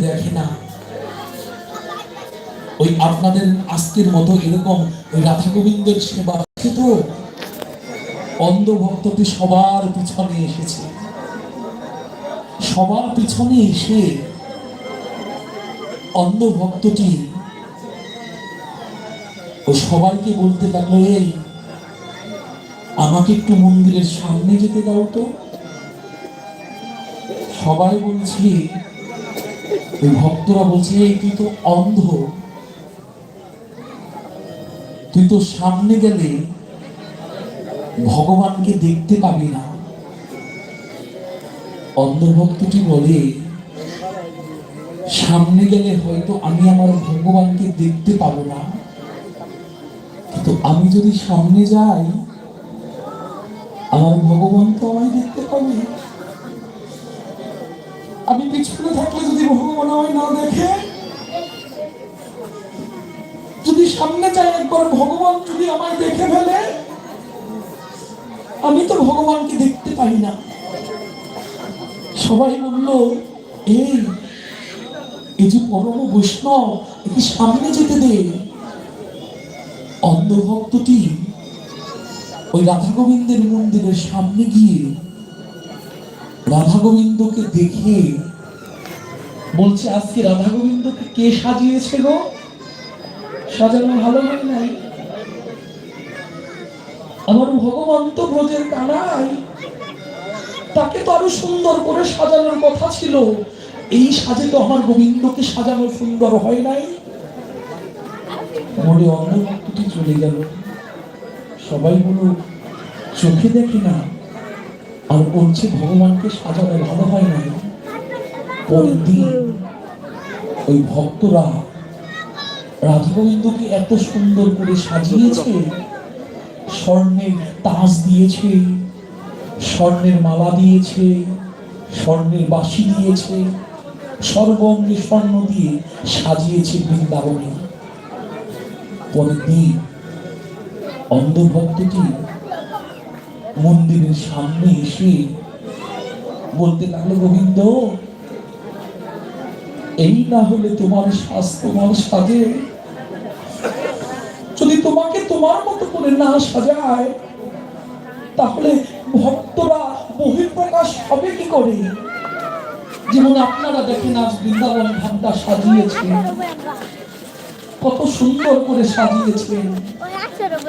দেখে না। ওই আপনাদের আজকের মতো এরকম ওই রাধা গোবিন্দের সেবা তো অন্ধ ভক্তটি সবার পিছনে এসেছে। সবার পিছনে এসে অন্ধ ভক্তটি ও সবাইকে বলতে লাগল, এই, আমাকে একটু মন্দিরের সামনে যেতে দাও তো। সবাই বলছি ভক্তরা বলছে তুই তো অন্ধ। তুই তো সামনে গেলে ভগবানকে দেখতে পাবি না। অন্ধভক্তটি বলে, সামনে গেলে হয়তো আমি আমার ভগবানকে দেখতে পাবো না। কিন্তু আমি যদি সামনে যাই, আমার ভগবান তো আমায় দেখতে পাবে। আমি পিছনে থাকলে যদি সামনে যাই একবার, ভগবান যদি আমায় দেখে ফেলে, আমি তো ভগবানকে দেখতে পাই না। সবাই বলল, এই এই যে পরম বৈষ্ণব সামনে যেতে দে। অন্ধভক্তটি ওই রাধা গোবিন্দের মন্দিরের সামনে গিয়ে রাধা গোবিন্দকে দেখে বলছে, আজকে রাধা গোবিন্দকে কে সাজিয়েছে গো? সাজানো ভালো হয় নাই। আমার ভগবান তো ব্রজের কানাই তাকে তো আরও সুন্দর করে সাজানোর কথা ছিল। এই সাজে তো আমার গোবিন্দকে সাজানো সুন্দর হয় নাই। মনে অন্ধভক্তটি চলে গেল। সবাই বলো চোখে দেখে না, আর বলছে ভগবানকে সাজানো ভালো হয় নাই। পরের দিন ওই ভক্তরা রাধা গোবিন্দকে এত সুন্দর করে সাজিয়েছে, স্বর্ণের তাজ দিয়েছে, স্বর্ণের মালা দিয়েছে, স্বর্ণের বাসি দিয়েছে, সর্বঙ্গে স্বর্ণ দিয়ে সাজিয়েছে বৃন্দাবনে। পরের দিন অন্ধভক্তটি মন্দিরের সামনে এসে বলতে লাগল, গোবিন্দ এই না হলে তোমার শ্বাস তোমার সাজে। যদি তোমাকে তোমার মতো করে না সাজায়, তাহলে ভক্তরা বহির্প্রকাশ হবে কি করে? যেমন আপনারা দেখেন আজ বৃন্দাবন ধামটা সাজিয়েছেন কত সুন্দর করে সাজিয়েছেন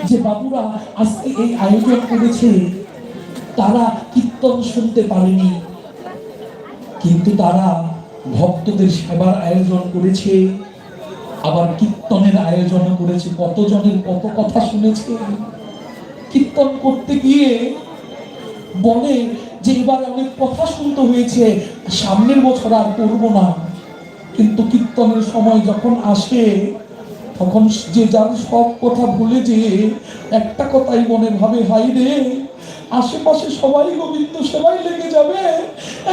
যে বাবুরা আজকে এই আয়োজন করেছে, তারা কীর্তন শুনতে পারেনি। কিন্তু তারা ভক্তদের সেবার আয়োজন করেছে, আবার কীর্তনের আয়োজন করেছে, কতজনের কত কথা শুনেছে। কীর্তন করতে গিয়ে বলে যে এবার অনেক কথা শুনতে হয়েছে, সামনের বছর আর করব না। কিন্তু কীর্তনের সময় যখন আসে, তখন যে যার সব কথা ভুলে যে একটা কথাই মনে ভাবে হাই রে আশেপাশে সবাই গোবিন্দ সেবাই লেগে যাবে।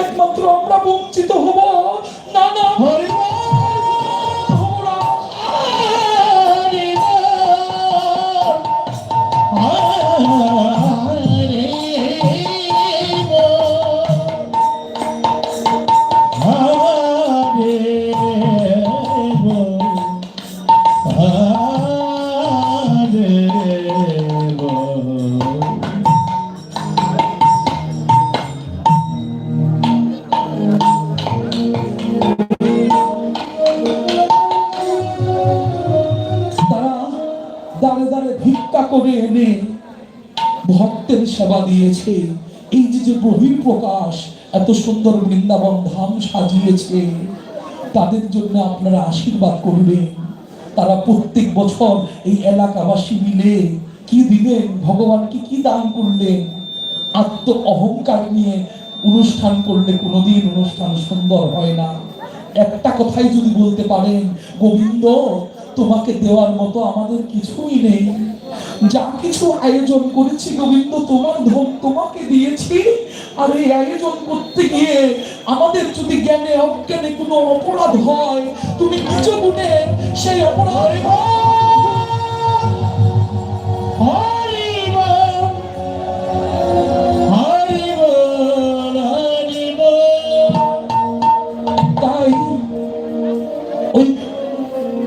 একমাত্র আমরা বঞ্চিত হব। না না এনে ভক্তের সেবা দিয়েছে। এই যে যে বহির প্রকাশ, এত সুন্দর বৃন্দাবন ধাম সাজিয়েছে, তাদের জন্য আপনারা আশীর্বাদ করবেন। তারা প্রত্যেক বছর এই এলাকাবাসী মিলে কি দিলেন ভগবানকে কি দান করলেন? আত্ম অহংকার নিয়ে অনুষ্ঠান করলে কোনোদিন অনুষ্ঠান সুন্দর হয় না। একটা কথাই যদি বলতে পারেন, গোবিন্দ, তোমাকে দেওয়ার মতো আমাদের কিছুই নেই। যা কিছু আয়োজন করেছি গোবিন্দ, তোমার ধন তোমাকে দিয়েছি। আর এই আয়োজন করতে গিয়ে আমাদের যদি জ্ঞানে, অজ্ঞানে কোনো অপরাধ হয়, তুমি নিজ গুণে সেই অপরাধ।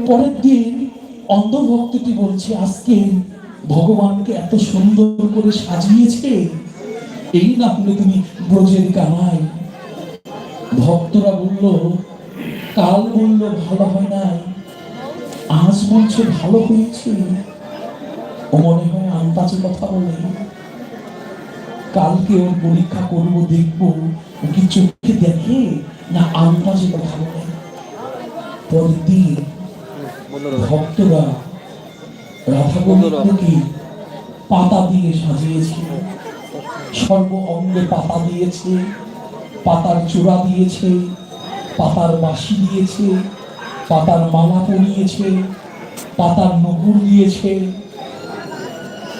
পরের দিন অন্ধভক্তটি বলছে, আজকে ভগবানকে এত সুন্দর করে সাজিয়েছে, এই না হলে তুমি ব্রজের কানাই ভক্তরা বলল, কাল বলল, ভালো হয় নাই। আজ বলছে, ভালো হয়েছে। ও মনে হয় আন্দাজে কথা বলে। কালকে ওর পরীক্ষা করব, দেখব। ও কি চোখে দেখে না আন্দাজে কথা বলে? পরের দিন ভক্তরা রাধা পাতা দিয়ে সর্ব অঙ্গে পাতা দিয়েছে, পাতার চূড়া দিয়েছে, পাতার দিয়েছে, পাতার মালা পরিয়েছে, পাতার নকুর দিয়েছে।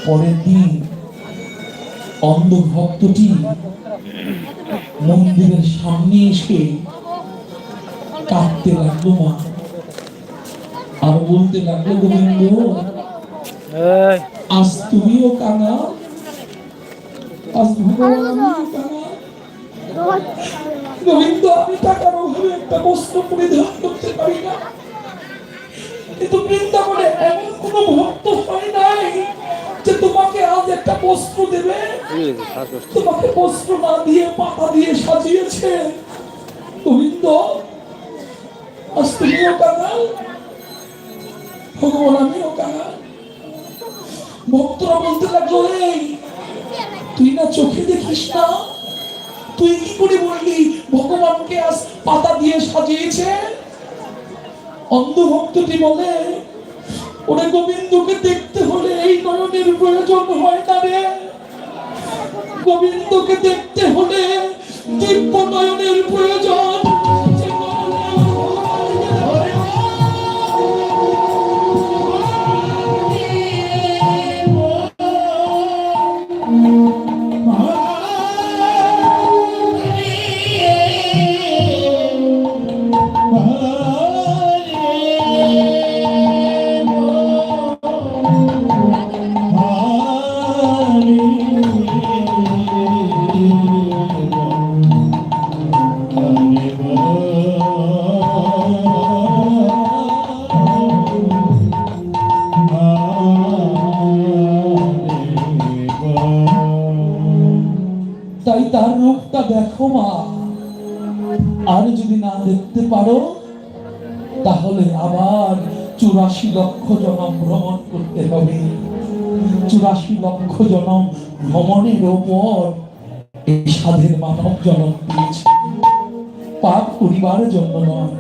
পরের দিন অন্ধ ভক্তটি মন্দিরের সামনে এসে কাঁদতে লাগল মা। আর বলতে লাগল, গোবিন্দ আজ তুমিও কানা আজ ভগবান আমিও কানা গোবিন্দ আমি টাকার অভাবে একটা বস্ত্র পরিধান করতে পারি না। কিন্তু বৃন্দাবনে এমন কোন ভক্ত হয় নাই যে তোমাকে আজ একটা বস্ত্র দেবে। তোমাকে বস্ত্র না দিয়ে পাতা দিয়ে সাজিয়েছে। গোবিন্দ আজ তুমিও কাঙাল ভগবান আমিও কাঙাল ভক্তরা বলতে লাগল তুই না চোখে দেখিস না? তুই কি করে বললি, ভগবানকে আজ পাতা দিয়ে সাজিয়েছে? অন্ধ ভক্তটি বলে, ওরে গোবিন্দকে দেখতে হলে এই নয়নের প্রয়োজন হয় না রে। গোবিন্দকে দেখতে হলে দিব্য নয়নের প্রয়োজন আর যদি না দেখতে পারো, তাহলে আবার চুরাশি লক্ষ জনম ভ্রমণ করতে হবে। চুরাশি লক্ষ জনম ভ্রমণের ওপর এই সাধের মানব জনম পাপ পরিবারের জন্য নয়।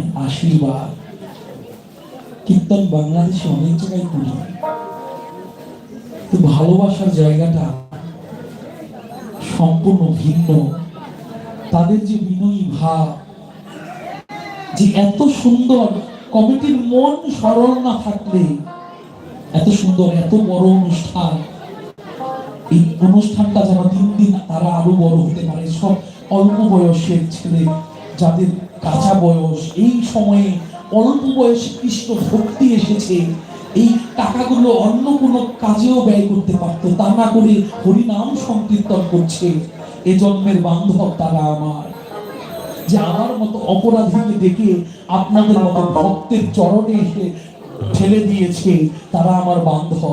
নয় আশীর্বাদ। কীর্তন বাংলাদেশে অনেক জায়গায় করি। ভালোবাসার জায়গাটা সম্পূর্ণ ভিন্ন। তাদের যে বিনয়ী ভাব, যে এত সুন্দর কমিটির মন সরল না থাকলে এত সুন্দর, এত বড় অনুষ্ঠান। এই অনুষ্ঠানটা যেন দিন দিন তারা আরও বড় হতে পারে। সব অল্প বয়সের ছেলে যাদের কাঁচা বয়স, এই সময়ে অল্প বয়সে কৃষ্ণ ভক্তি এসেছে। এই টাকাগুলো অন্য কোনো কাজেও ব্যয় করতে পারতো, তা না করে হরিনাম সংকীর্তন করছে। এ জন্মের বান্ধব তারা আমার। যে আমার মতো অপরাধীকে দেখে আপনাদের মতো ভক্তের চরণে এসে ঠেলে দিয়েছে, তারা আমার বান্ধব।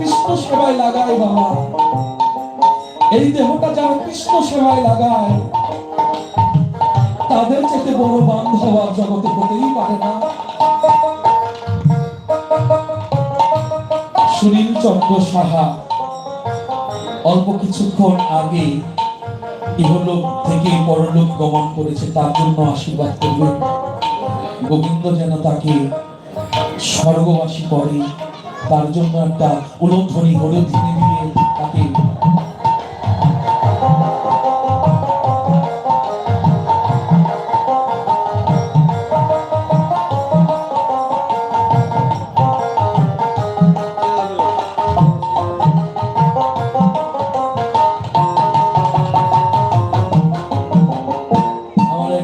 কৃষ্ণ সেবায় লাগায় বাবা। এই দেহটা যারা কৃষ্ণ সেবায় লাগায়, তাদের চেয়ে বড় বান্ধব আর জগতে হতেই পারে না। সুনীল চন্দ্র সাহা, অল্প কিছুক্ষণ আগে ইহলোক থেকে পরলোক গমন করেছে, তার জন্য আশীর্বাদ করবেন। গোবিন্দ যেন তাকে স্বর্গবাসী করে। তার জন্য একটা উলোধ্বনি হলুদ দিয়ে দিয়ে তাকে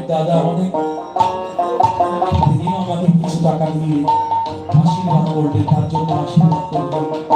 দাদা অনেক আশীর্বাদ করবে তার জন্য আশীর্বাদ করবে এই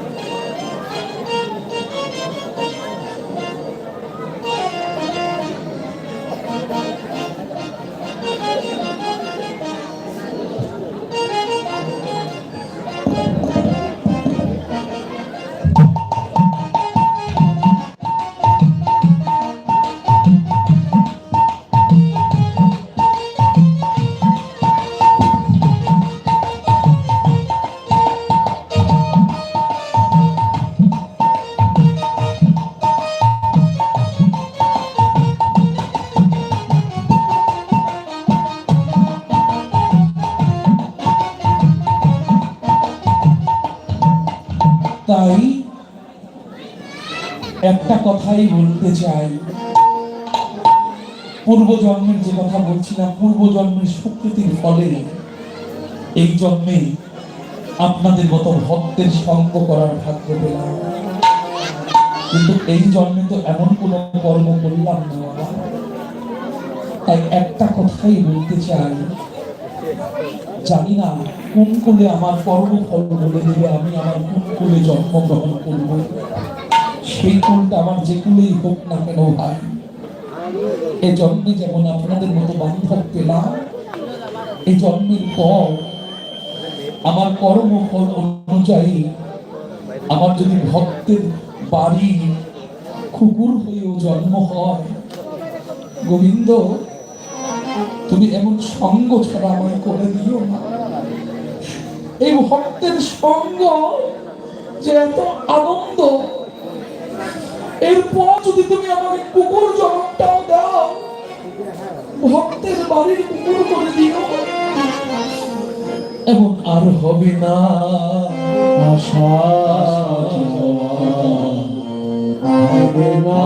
একটা কথাই বলতে চাই। পূর্ব জন্মের যে কথা বলছিলাম পূর্ব জন্মের সুকৃতির ফলে এই জন্মে আপনাদের মতো ভক্তের সঙ্গ করার ভাগ্য পেলাম। কিন্তু এই জন্মে তো এমন কোনো কর্ম করলাম না। তাই একটা কথাই বলতে চাই। জানি না কোন কুলে আমার কর্মফল বলে দেবে, আমি আমার কোন কুলে জন্মগ্রহণ করব। সেই কুলটা আমার যে কুলেই হোক না কেন ভাই এ জন্মে যেমন আপনাদের মতো বান্ধব পেলাম, এই জন্মের পর আমার কর্মফল অনুযায়ী আমার যদি ভক্তের বাড়ি কুকুর হয়েও জন্ম হয়, গোবিন্দ, তুমি এমন সঙ্গ ছাড়া আমায় করে দিও না। এই ভক্তের সঙ্গ যে এত আনন্দ এরপর যদি তুমি আমাকে কুকুর জন্মটাও দাও, ভক্তের বাড়ির কুকুর করে দিও। এমন আর হবে না। আশা হবে না